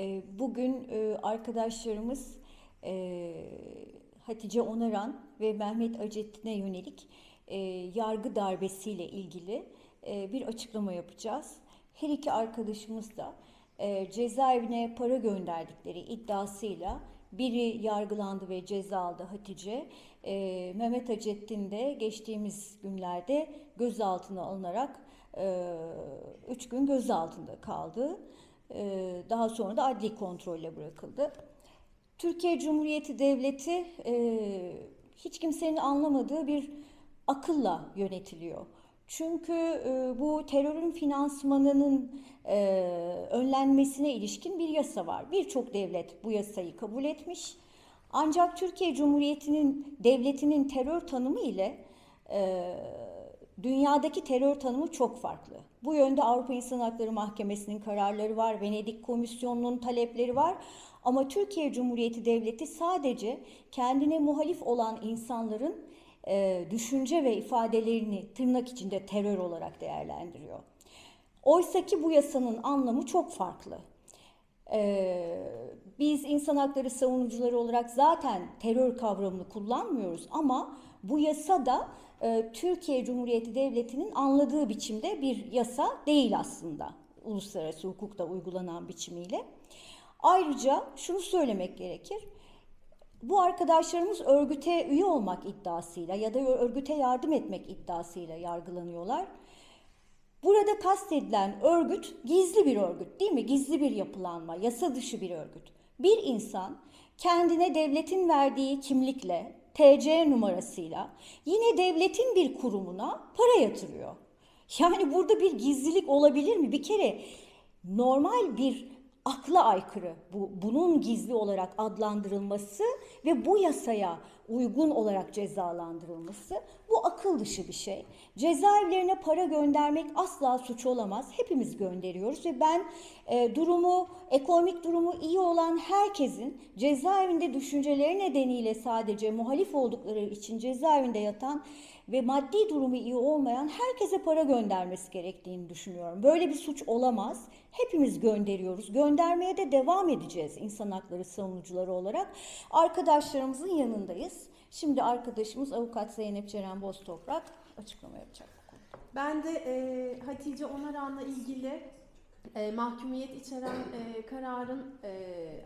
E, bugün e, arkadaşlarımız e, Hatice Onaran ve Mehmet Acettin'e yönelik e, yargı darbesiyle ilgili e, bir açıklama yapacağız. Her iki arkadaşımız da e, cezaevine para gönderdikleri iddiasıyla biri yargılandı ve ceza aldı Hatice. E, Mehmet Acettin de geçtiğimiz günlerde gözaltına alınarak 3 gün gözaltında kaldı. E, daha sonra da adli kontrolle bırakıldı. Türkiye Cumhuriyeti Devleti e, hiç kimsenin anlamadığı bir akılla yönetiliyor. Çünkü e, bu terörün finansmanının e, önlenmesine ilişkin bir yasa var. Birçok devlet bu yasayı kabul etmiş. Ancak Türkiye Cumhuriyeti'nin devletinin terör tanımı ile dünyadaki terör tanımı çok farklı. Bu yönde Avrupa İnsan Hakları Mahkemesi'nin kararları var, Venedik Komisyonu'nun talepleri var. Ama Türkiye Cumhuriyeti Devleti sadece kendine muhalif olan insanların e, düşünce ve ifadelerini tırnak içinde terör olarak değerlendiriyor. Oysa ki bu yasanın anlamı çok farklı. Ee, biz insan hakları savunucuları olarak zaten terör kavramını kullanmıyoruz ama bu yasa da e, Türkiye Cumhuriyeti Devleti'nin anladığı biçimde bir yasa değil aslında uluslararası hukukta uygulanan biçimiyle. Ayrıca şunu söylemek gerekir. Bu arkadaşlarımız örgüte üye olmak iddiasıyla ya da örgüte yardım etmek iddiasıyla yargılanıyorlar. Burada kastedilen örgüt gizli bir örgüt değil mi? Gizli bir yapılanma, yasa dışı bir örgüt. Bir insan kendine devletin verdiği kimlikle, TC numarasıyla yine devletin bir kurumuna para yatırıyor. Yani burada bir gizlilik olabilir mi? Bir kere normal bir akla aykırı bu bunun gizli olarak adlandırılması ve bu yasaya uygun olarak cezalandırılması bu akıl dışı bir şey. Cezaevlerine para göndermek asla suç olamaz. Hepimiz gönderiyoruz ve ben e, durumu ekonomik durumu iyi olan herkesin cezaevinde düşünceleri nedeniyle sadece muhalif oldukları için cezaevinde yatan ve maddi durumu iyi olmayan herkese para göndermesi gerektiğini düşünüyorum. Böyle bir suç olamaz. Hepimiz gönderiyoruz. Göndermeye de devam edeceğiz insan hakları savunucuları olarak. Arkadaşlarımızın yanındayız. Şimdi arkadaşımız avukat Zeynep Ceren Boztoprak açıklama yapacak. Ben de e, Hatice Onaran'la ilgili e, mahkumiyet içeren e, kararın e,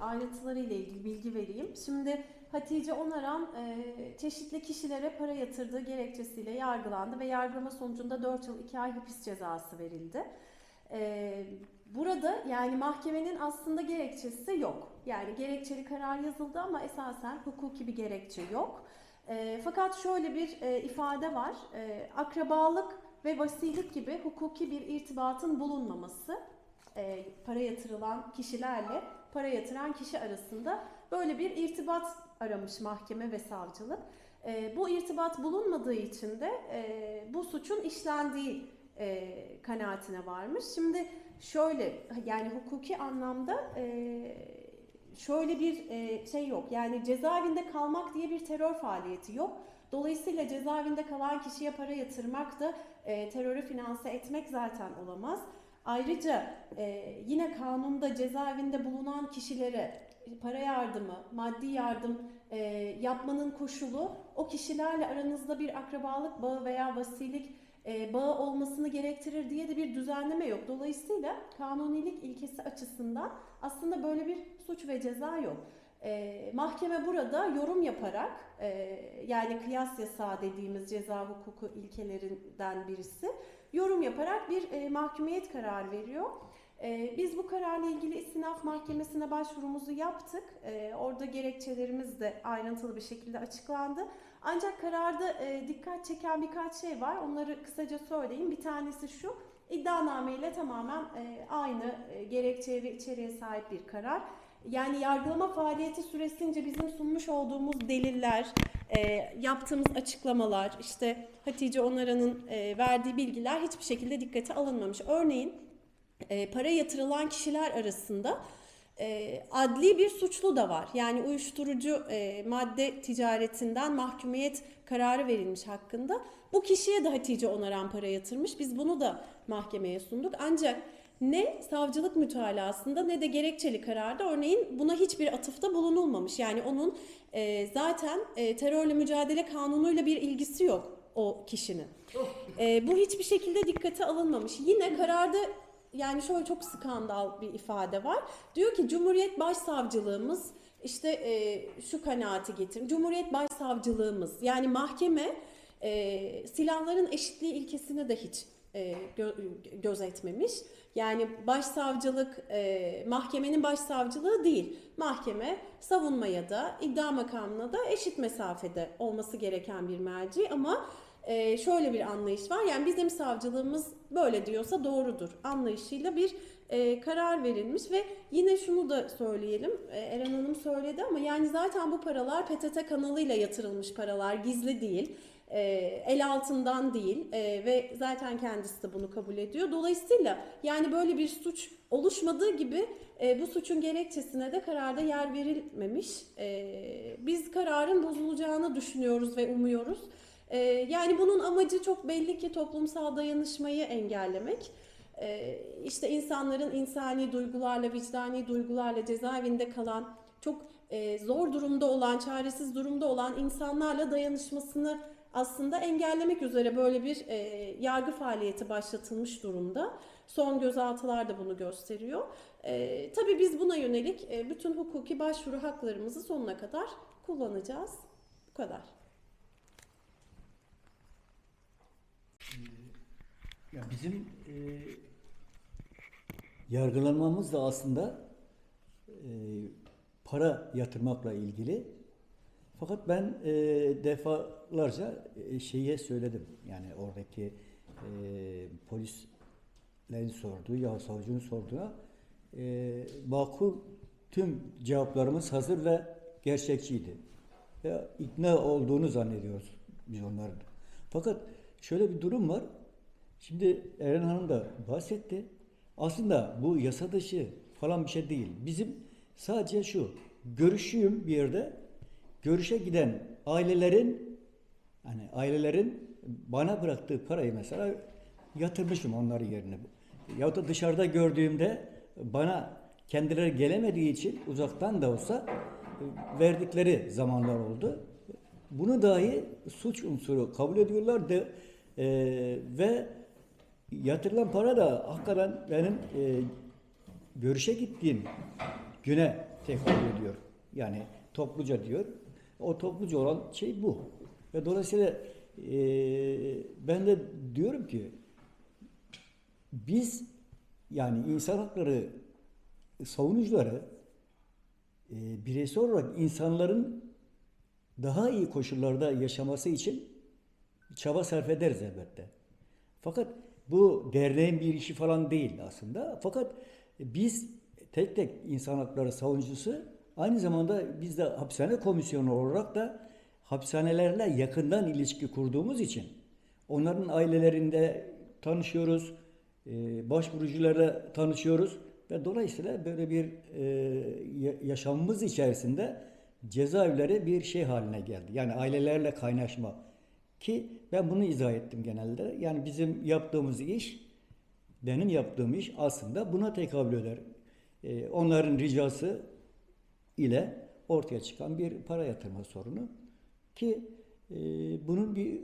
ayrıntıları ile ilgili bilgi vereyim. Şimdi Hatice Onaran e, çeşitli kişilere para yatırdığı gerekçesiyle yargılandı ve yargılama sonucunda 4 yıl 2 ay hapis cezası verildi. E, burada yani mahkemenin aslında gerekçesi yok. Yani gerekçeli karar yazıldı ama esasen hukuki bir gerekçe yok. E, fakat şöyle bir e, ifade var. E, akrabalık ve vasilik gibi hukuki bir irtibatın bulunmaması e, para yatırılan kişilerle para yatıran kişi arasında böyle bir irtibat aramış mahkeme ve savcılık. E, bu irtibat bulunmadığı için de e, bu suçun işlendiği e, kanaatine varmış. Şimdi şöyle yani hukuki anlamda e, şöyle bir e, şey yok. Yani cezaevinde kalmak diye bir terör faaliyeti yok. Dolayısıyla cezaevinde kalan kişiye para yatırmak da e, terörü finanse etmek zaten olamaz. Ayrıca e, yine kanunda cezaevinde bulunan kişilere para yardımı, maddi yardım e, yapmanın koşulu o kişilerle aranızda bir akrabalık bağı veya vasilik e, bağı olmasını gerektirir diye de bir düzenleme yok. Dolayısıyla kanunilik ilkesi açısından aslında böyle bir suç ve ceza yok. E, mahkeme burada yorum yaparak e, yani kıyas yasağı dediğimiz ceza hukuku ilkelerinden birisi yorum yaparak bir e, mahkumiyet kararı veriyor. E, biz bu kararla ilgili istinaf mahkemesine başvurumuzu yaptık. E, orada gerekçelerimiz de ayrıntılı bir şekilde açıklandı. Ancak kararda e, dikkat çeken birkaç şey var. Onları kısaca söyleyeyim. Bir tanesi şu. İddianame ile tamamen e, aynı e, gerekçeye ve içeriğe sahip bir karar. Yani yargılama faaliyeti süresince bizim sunmuş olduğumuz deliller, yaptığımız açıklamalar, işte Hatice Onaran'ın verdiği bilgiler hiçbir şekilde dikkate alınmamış. Örneğin e, para yatırılan kişiler arasında e, adli bir suçlu da var. Yani uyuşturucu e, madde ticaretinden mahkumiyet kararı verilmiş hakkında. Bu kişiye de Hatice Onaran para yatırmış. Biz bunu da mahkemeye sunduk. Ancak ne savcılık mütalasında ne de gerekçeli kararda örneğin buna hiçbir atıfta bulunulmamış. Yani onun e, zaten e, terörle mücadele kanunuyla bir ilgisi yok o kişinin. E, bu hiçbir şekilde dikkate alınmamış. Yine kararda yani şöyle çok skandal bir ifade var. Diyor ki Cumhuriyet Başsavcılığımız işte e, şu kanaati getirin. Cumhuriyet Başsavcılığımız yani mahkeme e, silahların eşitliği ilkesini de hiç e, gö- gözetmemiş. Yani başsavcılık e, mahkemenin başsavcılığı değil. Mahkeme savunmaya da iddia makamına da eşit mesafede olması gereken bir merci ama e, şöyle bir anlayış var. Yani bizim savcılığımız böyle diyorsa doğrudur anlayışıyla bir e, karar verilmiş ve yine şunu da söyleyelim. E, Eren Hanım söyledi ama yani zaten bu paralar PTT kanalıyla yatırılmış paralar gizli değil. E, el altından değil e, ve zaten kendisi de bunu kabul ediyor. Dolayısıyla yani böyle bir suç oluşmadığı gibi e, bu suçun gerekçesine de kararda yer verilmemiş. E, biz kararın bozulacağını düşünüyoruz ve umuyoruz. E, yani bunun amacı çok belli ki toplumsal dayanışmayı engellemek. E, işte insanların insani duygularla, vicdani duygularla cezaevinde kalan, çok e, zor durumda olan, çaresiz durumda olan insanlarla dayanışmasını aslında engellemek üzere böyle bir e, yargı faaliyeti başlatılmış durumda. Son gözaltılar da bunu gösteriyor. E, tabii biz buna yönelik e, bütün hukuki başvuru haklarımızı sonuna kadar kullanacağız. Bu kadar. Ya bizim e, yargılanmamız da aslında e, para yatırmakla ilgili. Fakat ben e, defalarca e, şeye söyledim. Yani oradaki e, polislerin sorduğu ya savcının sorduğuna e, makul tüm cevaplarımız hazır ve gerçekçiydi. Ve ikna olduğunu zannediyoruz biz onların. Fakat şöyle bir durum var. Şimdi Eren Hanım da bahsetti. Aslında bu yasa dışı falan bir şey değil. Bizim sadece şu, görüşüyüm bir yerde, görüşe giden ailelerin, hani ailelerin bana bıraktığı parayı mesela yatırmışım onların yerine. Ya da dışarıda gördüğümde bana kendileri gelemediği için uzaktan da olsa e, verdikleri zamanlar oldu. Bunu dahi suç unsuru kabul ediyorlar da e, ve yatırılan para da hakikaten benim e, görüşe gittiğim güne tekabül ediyor. Yani topluca diyor. O topluca olan şey bu. Ve dolayısıyla e, ben de diyorum ki biz yani insan hakları savunucuları e, bireysel olarak insanların daha iyi koşullarda yaşaması için çaba sarf ederiz elbette. Fakat bu derneğin bir işi falan değil aslında. Fakat biz tek tek insan hakları savunucusu aynı zamanda biz de hapishane komisyonu olarak da hapishanelerle yakından ilişki kurduğumuz için onların ailelerinde tanışıyoruz, e, başvurucularla tanışıyoruz ve dolayısıyla böyle bir e, ya- yaşamımız içerisinde cezaevleri bir şey haline geldi. Yani ailelerle kaynaşma. Ki ben bunu izah ettim genelde. Yani bizim yaptığımız iş, benim yaptığım iş aslında buna tekabül eder. Ee, onların ricası ile ortaya çıkan bir para yatırma sorunu. Ki e, bunun bir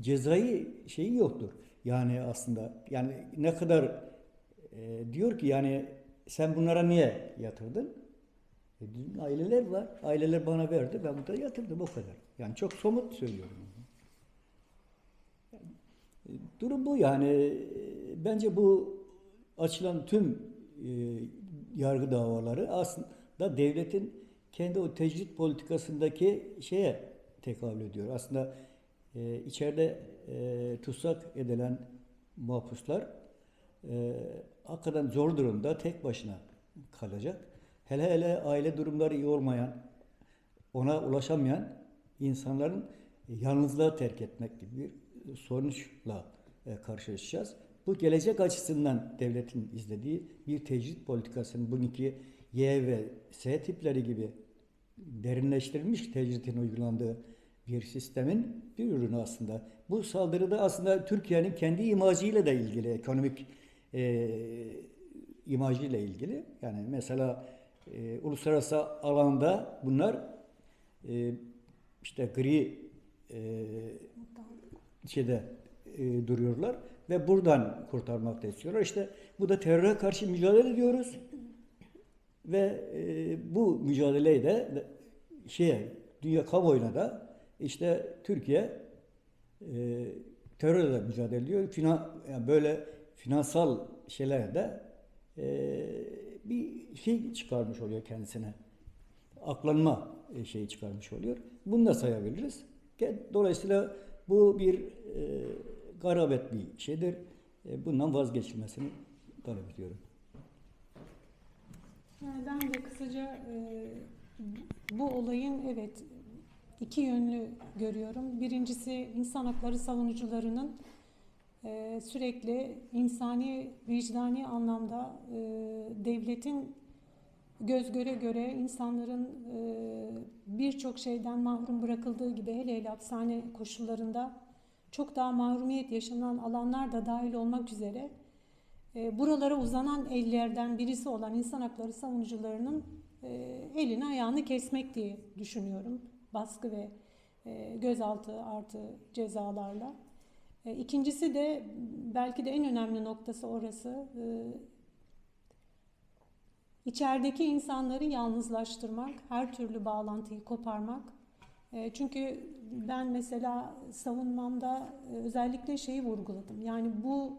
cezai şeyi yoktur. Yani aslında yani ne kadar e, diyor ki yani sen bunlara niye yatırdın? E, aileler var. Aileler bana verdi. Ben burada yatırdım o kadar. Yani çok somut söylüyorum. Durum bu yani. E, Bence bu açılan tüm e, yargı davaları aslında devletin kendi o tecrit politikasındaki şeye tekabül ediyor. Aslında e, içeride e, tutsak edilen mahpuslar e, hakikaten zor durumda tek başına kalacak. Hele hele aile durumları iyi olmayan, ona ulaşamayan insanların yalnızlığa terk etmek gibi bir sonuçla karşılaşacağız. Bu gelecek açısından devletin izlediği bir tecrit politikasının bugünkü Y ve S tipleri gibi derinleştirilmiş tecritin uygulandığı bir sistemin bir ürünü aslında. Bu saldırıda aslında Türkiye'nin kendi imajıyla da ilgili ekonomik e, imajıyla ilgili. Yani mesela e, uluslararası alanda bunlar e, işte gri e, şeyde e, duruyorlar ve buradan kurtarmak da istiyorlar. İşte bu da teröre karşı mücadele ediyoruz ve e, bu mücadeleyi de şeye dünya kamuoyuna da işte Türkiye e, terörle de mücadele ediyor. Finan, yani böyle finansal şeylere de e, bir şey çıkarmış oluyor kendisine. Aklanma e, şeyi çıkarmış oluyor. Bunu da sayabiliriz. Dolayısıyla bu bir e, garabet bir şeydir. E, bundan vazgeçilmesini talep ediyorum. Yani ben de kısaca e, bu olayın evet iki yönlü görüyorum. Birincisi insan hakları savunucularının e, sürekli insani, vicdani anlamda e, devletin göz göre göre insanların e, birçok şeyden mahrum bırakıldığı gibi hele hele hapishane koşullarında çok daha mahrumiyet yaşanan alanlar da dahil olmak üzere e, buralara uzanan ellerden birisi olan insan hakları savunucularının e, elini ayağını kesmek diye düşünüyorum. Baskı ve e, gözaltı artı cezalarla. E, İkincisi de belki de en önemli noktası orası. E, içerideki insanları yalnızlaştırmak, her türlü bağlantıyı koparmak. E, Çünkü ben mesela savunmamda e, özellikle şeyi vurguladım. Yani bu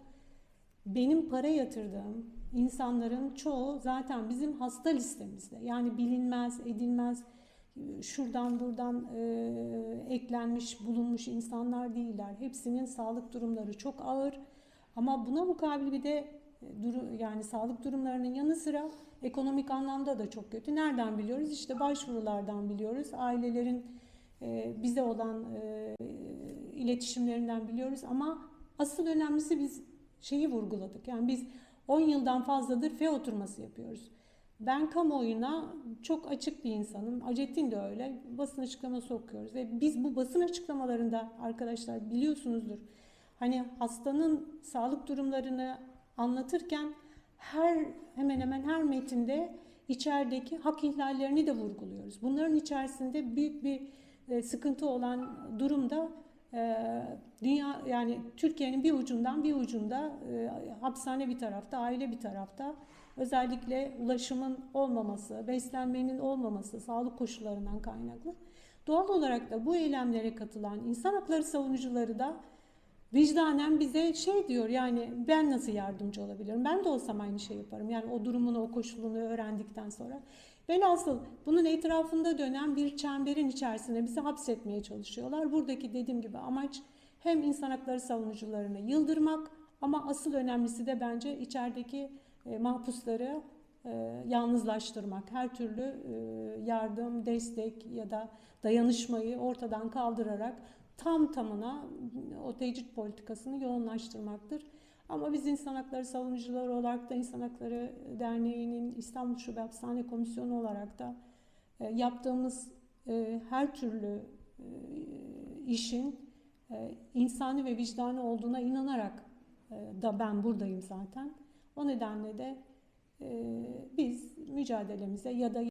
benim para yatırdığım insanların çoğu zaten bizim hasta listemizde. Yani bilinmez, edilmez, şuradan buradan e, eklenmiş, bulunmuş insanlar değiller. Hepsinin sağlık durumları çok ağır. Ama buna mukabil bir de e, yani sağlık durumlarının yanı sıra ekonomik anlamda da çok kötü. Nereden biliyoruz? İşte başvurulardan biliyoruz. Ailelerin e, bize olan e, iletişimlerinden biliyoruz. Ama asıl önemlisi biz şeyi vurguladık. Yani biz 10 yıldan fazladır fe oturması yapıyoruz. Ben kamuoyuna çok açık bir insanım. Acettin de öyle. Basın açıklaması okuyoruz. Ve biz bu basın açıklamalarında arkadaşlar biliyorsunuzdur. Hani hastanın sağlık durumlarını anlatırken her hemen hemen her metinde içerideki hak ihlallerini de vurguluyoruz. Bunların içerisinde büyük bir e, sıkıntı olan durumda e, dünya yani Türkiye'nin bir ucundan bir ucunda e, hapishane bir tarafta, aile bir tarafta özellikle ulaşımın olmaması, beslenmenin olmaması, sağlık koşullarından kaynaklı. Doğal olarak da bu eylemlere katılan insan hakları savunucuları da vicdanen bize şey diyor yani ben nasıl yardımcı olabilirim? Ben de olsam aynı şey yaparım. Yani o durumunu, o koşulunu öğrendikten sonra. Velhasıl bunun etrafında dönen bir çemberin içerisine bizi hapsetmeye çalışıyorlar. Buradaki dediğim gibi amaç hem insan hakları savunucularını yıldırmak ama asıl önemlisi de bence içerideki e, mahpusları e, yalnızlaştırmak. Her türlü e, yardım, destek ya da dayanışmayı ortadan kaldırarak tam tamına o tecrit politikasını yoğunlaştırmaktır. Ama biz insan hakları savunucuları olarak da İnsan Hakları Derneği'nin İstanbul Şube Hapishane Komisyonu olarak da e, yaptığımız e, her türlü e, işin insani ve vicdani olduğuna inanarak da ben buradayım zaten. O nedenle de biz mücadelemize ya da